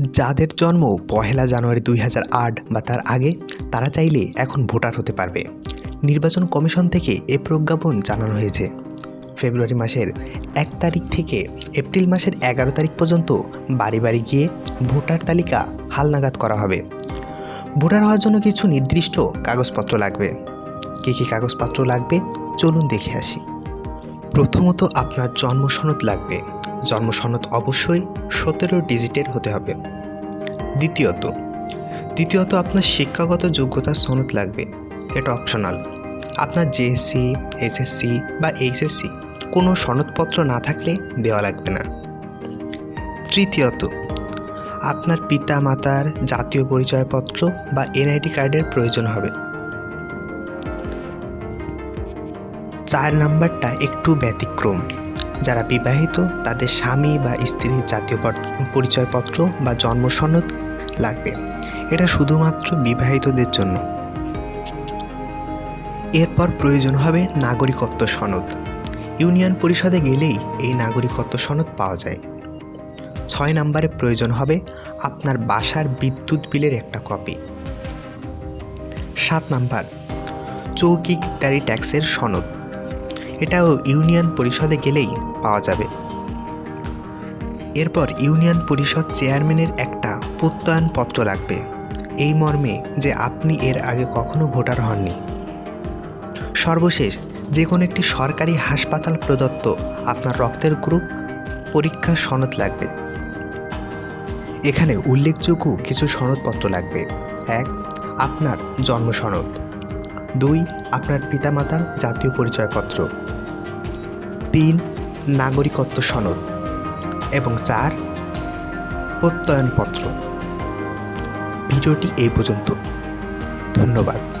যাদের জন্ম পহেলা জানুয়ারি দুই হাজার আট বা তার আগে, তারা চাইলে এখন ভোটার হতে পারবে। নির্বাচন কমিশন থেকে এ প্রজ্ঞাপন জানানো হয়েছে। ফেব্রুয়ারি মাসের এক তারিখ থেকে এপ্রিল মাসের এগারো তারিখ পর্যন্ত বাড়ি বাড়ি গিয়ে ভোটার তালিকা হালনাগাদ করা হবে। ভোটার হওয়ার জন্য কিছু নির্দিষ্ট কাগজপত্র লাগবে। কী কী কাগজপত্র লাগবে? চলুন দেখে আসি। প্রথমত আপনার জন্ম সনদ লাগবে। জন্ম সনদ অবশ্যই সতেরো ডিজিটের হতে হবে। দ্বিতীয়ত দ্বিতীয়ত আপনার শিক্ষাগত যোগ্যতার সনদ লাগবে। এটা অপশনাল আপনার জেএসসি এসএসসি বা এইচএসসি কোনো সনদপত্র না থাকলে দেওয়া লাগবে না। তৃতীয়ত, আপনার পিতা মাতার জাতীয় পরিচয়পত্র বা এনআইডি কার্ডের প্রয়োজন হবে। চার নাম্বারটা একটু ব্যতিক্রম। যারা বিবাহিত, তাদের স্বামী বা স্ত্রীর জাতীয় পরিচয়পত্র বা জন্ম সনদ লাগবে। এটা শুধুমাত্র বিবাহিতদের জন্য। এরপর প্রয়োজন হবে নাগরিকত্ব সনদ। ইউনিয়ন পরিষদে গেলেই এই নাগরিকত্ব সনদ পাওয়া যায়। ছয় নম্বরে প্রয়োজন হবে আপনার বাসার বিদ্যুৎ বিলের একটা কপি। সাত নাম্বার চৌকিদারি ট্যাক্সের সনদ। এটাও ইউনিয়ন পরিষদে গেলেই পাওয়া যাবে। এরপর ইউনিয়ন পরিষদ চেয়ারম্যানের একটা প্রত্যয়নপত্র লাগবে। এই মর্মে যে আপনি এর আগে কখনো ভোটার হননি। সর্বশেষ, যে কোনো একটি সরকারি হাসপাতাল প্রদত্ত আপনার রক্তের গ্রুপ পরীক্ষা সনদ লাগবে। এখানে উল্লেখযোগ্য কিছু সনদপত্র লাগবে। এক, আপনার জন্ম সনদ। দুই, আপনার পিতামাতার জাতীয় পরিচয়পত্র। তিন, নাগরিকত্ব সনদ। এবং চার, প্রত্যয়নপত্র। ভিডিওটি এই পর্যন্ত। ধন্যবাদ।